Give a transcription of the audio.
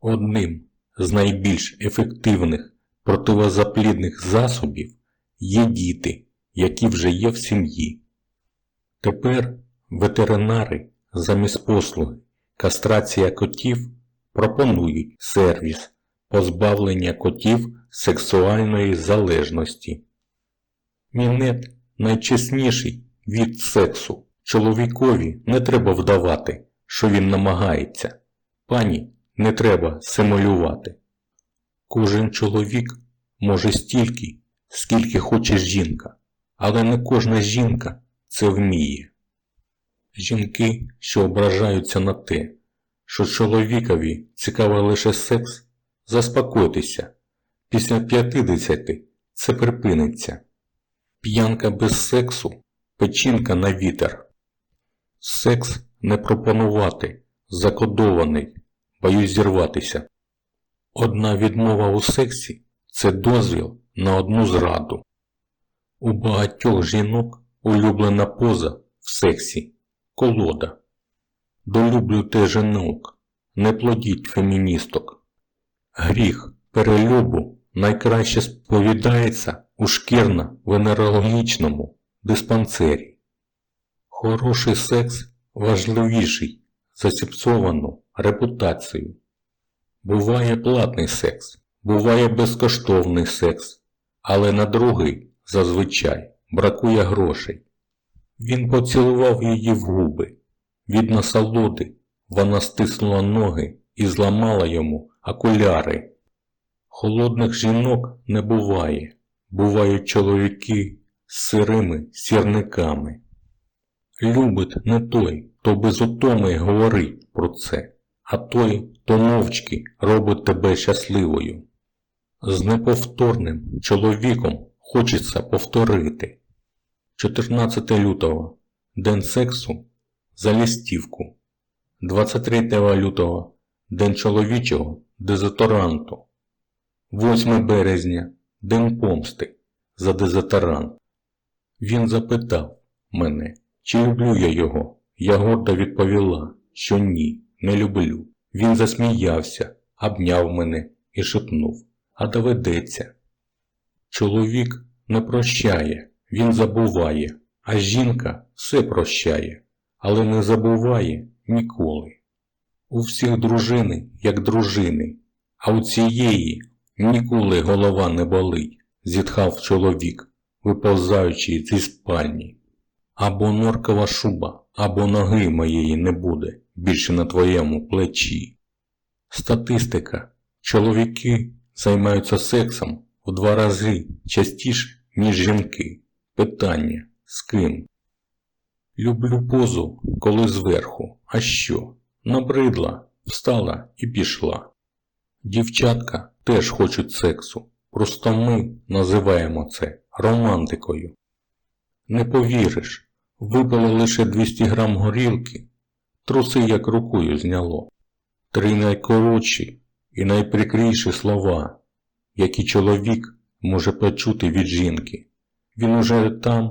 Одним з найбільш ефективних противозаплідних засобів є діти, які вже є в сім'ї. Тепер ветеринари замість послуги кастрація котів пропонують сервіс позбавлення котів сексуальної залежності. Мінет найчесніший від сексу. Чоловікові не треба вдавати, що він намагається. Пані не треба симулювати. Кожен чоловік може стільки, скільки хоче жінка, але не кожна жінка це вміє. Жінки, що ображаються на те, що чоловікові цікавий лише секс, заспокойтеся. Після 50 це припиниться. П'янка без сексу печінка на вітер. Секс не пропонувати, закодований, боюсь зірватися. Одна відмова у сексі це дозвіл на одну зраду. У багатьох жінок улюблена поза в сексі колода. Долюблюйте жінок, не плодіть феміністок. Гріх перелюбу найкраще сповідається у шкірно-венерологічному диспансері. Хороший секс важливіший за зіпсовану репутацію. Буває платний секс, буває безкоштовний секс, але на другий зазвичай бракує грошей. Він поцілував її в губи. Від насолоди вона стиснула ноги і зламала йому окуляри. Холодних жінок не буває, бувають чоловіки з сирими сірниками. Любить не той, хто без утоми говорить про це, а той, хто мовчки робить тебе щасливою. З неповторним чоловіком хочеться повторити. 14 лютого День сексу за листівку. 23 лютого День чоловічого дезодоранту. 8 березня День помсти за дезодорант. Він запитав мене, чи люблю я його. Я гордо відповіла, що ні, не люблю. Він засміявся, обняв мене і шепнув, а доведеться. Чоловік не прощає, він забуває, а жінка все прощає, але не забуває ніколи. У всіх дружини, як дружини, а у цієї ніколи голова не болить, зітхав чоловік, виповзаючи зі спальні. Або норкова шуба, або ноги моєї не буде більше на твоєму плечі. Статистика. Чоловіки займаються сексом в два рази частіше, ніж жінки. Питання з ким? Люблю позу, коли зверху. А що? Набридла, встала і пішла. Дівчатка теж хочуть сексу. Просто ми називаємо це романтикою. Не повіриш, випало лише 200 грам горілки, труси як рукою зняло. Три найкоротші і найприкріші слова, які чоловік може почути від жінки. Він уже там